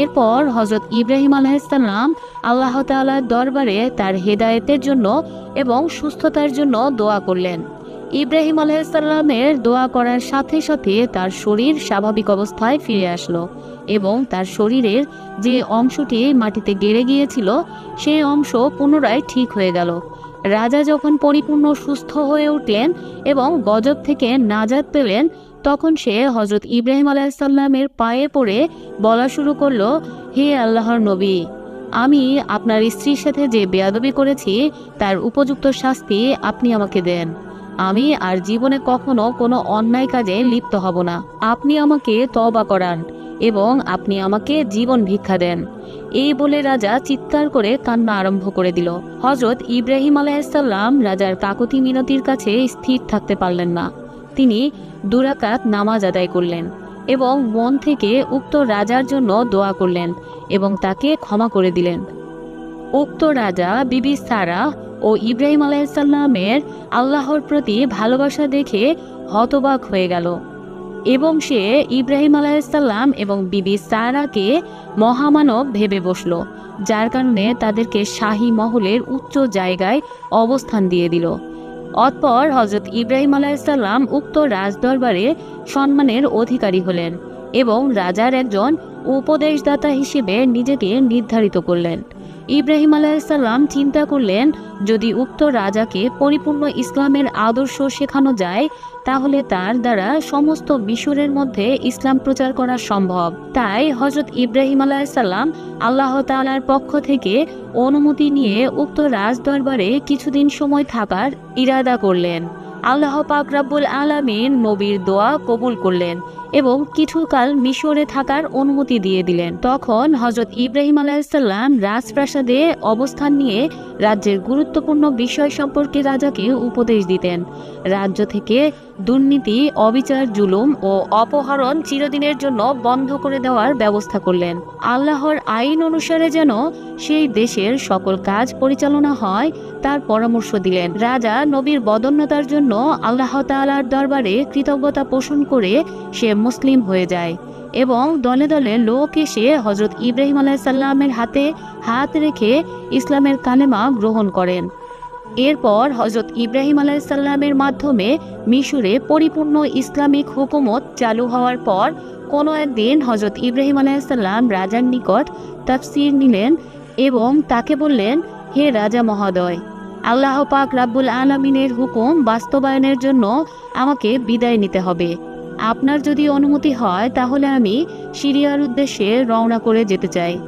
এরপর হজরত ইব্রাহিম আলাইসাল্লাম আল্লাহ তাআলার দরবারে তার হেদায়েতের জন্য এবং সুস্থতার জন্য দোয়া করলেন। ইব্রাহিম আলাইসাল্লামের দোয়া করার সাথে সাথে তার শরীর স্বাভাবিক অবস্থায় ফিরে আসলো এবং তার শরীরের যে অংশটি মাটিতে গেড়ে গিয়েছিল, সেই অংশ পুনরায় ঠিক হয়ে গেল। রাজা যখন পরিপূর্ণ সুস্থ হয়ে উঠলেন এবং গজব থেকে নাজাদ পেলেন, তখন সে হজরত ইব্রাহিম আলাইসাল্লামের পায়ে পড়ে বলা শুরু করল, হে আল্লাহর নবী, আমি আপনার স্ত্রীর সাথে যে বেয়াদবি করেছি, তার উপযুক্ত শাস্তি আপনি আমাকে দেন। আমি আর জীবনে কখনো কোনো অন্যায় কাজে লিপ্ত হব না। আপনি আমাকে তবা করান। এবং আপনি আমাকে জীবন ভিক্ষা দেন। এই বলে রাজা চিৎকার করে কান্না আরম্ভ করে দিল। হজরত ইব্রাহিম আলাইসাল্লাম রাজার কাকতি মিনতির কাছে স্থির থাকতে পারলেন না। তিনি দুরাকাত নামাজ আদায় করলেন এবং মন থেকে উক্ত রাজার জন্য দোয়া করলেন এবং তাকে ক্ষমা করে দিলেন। উক্ত রাজা বিবি সারা ও ইব্রাহিম আলাইসাল্লামের আল্লাহর প্রতি ভালোবাসা দেখে হতবাক হয়ে গেল। এবং সে ইব্রাহিম আলাইসাল্লাম এবং বিবি সারাকে মহামানব ভেবে বসল, যার কারণে তাদেরকে শাহী মহলের উচ্চ জায়গায় অবস্থান দিয়ে দিল। অতপর হজরত ইব্রাহিম আলাইসাল্লাম উক্ত রাজদরবারে সম্মানের অধিকারী হলেন এবং রাজার একজন উপদেশদাতা হিসেবে নিজেকে নির্ধারিত করলেন। ইব্রাহিম আলাইসাল্লাম চিন্তা করলেন, যদি উক্ত রাজাকে পরিপূর্ণ ইসলামের আদর্শ শেখানো যায়, তাহলে তার দ্বারা সমস্ত মিশরের মধ্যে ইসলাম প্রচার করা সম্ভব। তাই হজরত ইব্রাহিম আলাইসাল্লাম আল্লাহ তাআলার পক্ষ থেকে অনুমতি নিয়ে উক্ত রাজ দরবারে কিছুদিন সময় থাকার ইরাদা করলেন। আল্লাহ পাক রাব্বুল আলামিন নবীর দোয়া কবুল করলেন। এবং কিছুকাল মিশরে থাকার অনুমতি দিয়ে দিলেন। তখন হজরত ইব্রাহিম আলাইসাল্লাম রাজপ্রাসাদে অবস্থান নিয়ে রাজ্যের গুরুত্বপূর্ণ বিষয় সম্পর্কে রাজাকে উপদেশ দিতেন। রাজ্য থেকে দুর্নীতি, অবিচার, জুলুম ও অপহরণ চিরদিনের জন্য বন্ধ করে দেওয়ার ব্যবস্থা করলেন। আল্লাহর আইন অনুসারে যেন সেই দেশের সকল কাজ পরিচালনা হয়, তার পরামর্শ দিলেন। রাজা নবীর বদন্যতার জন্য আল্লাহ তাআলার দরবারে কৃতজ্ঞতা পোষণ করে সে মুসলিম হয়ে যায় এবং দলে দলে লোক এসে হজরত ইব্রাহিম আলাইসাল্লামের হাতে হাত রেখে ইসলামের কালেমা গ্রহণ করেন। এরপর হজরত ইব্রাহিম আলাইসাল্লামের মাধ্যমে মিশরে পরিপূর্ণ ইসলামিক হুকুমত চালু হওয়ার পর কোনো একদিন হজরত ইব্রাহিম আলাইসাল্লাম রাজার নিকট তাফসির নিলেন এবং তাকে বললেন, হে রাজা মহোদয়, আল্লাহ পাক রাব্বুল আলমিনের হুকুম বাস্তবায়নের জন্য আমাকে বিদায় নিতে হবে। আপনার যদি অনুমতি হয়, তাহলে আমি সিরিয়ার উদ্দেশ্যে রওনা করে যেতে চাই।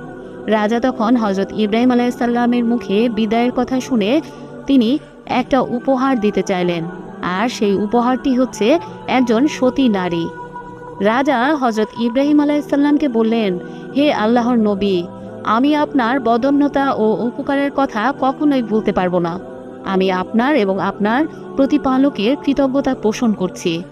রাজা তখন হজরত ইব্রাহিম আলাইসাল্লামের মুখে বিদায়ের কথা শুনে তিনি একটা উপহার দিতে চাইলেন, আর সেই উপহারটি হচ্ছে একজন সতী নারী। রাজা হজরত ইব্রাহিম আলাইসাল্লামকে বললেন, হে আল্লাহর নবী, আমি আপনার বদন্যতা ও উপকারের কথা কখনোই ভুলতে পারব না। আমি আপনার এবং আপনার প্রতিপালকের কৃতজ্ঞতা পোষণ করছি।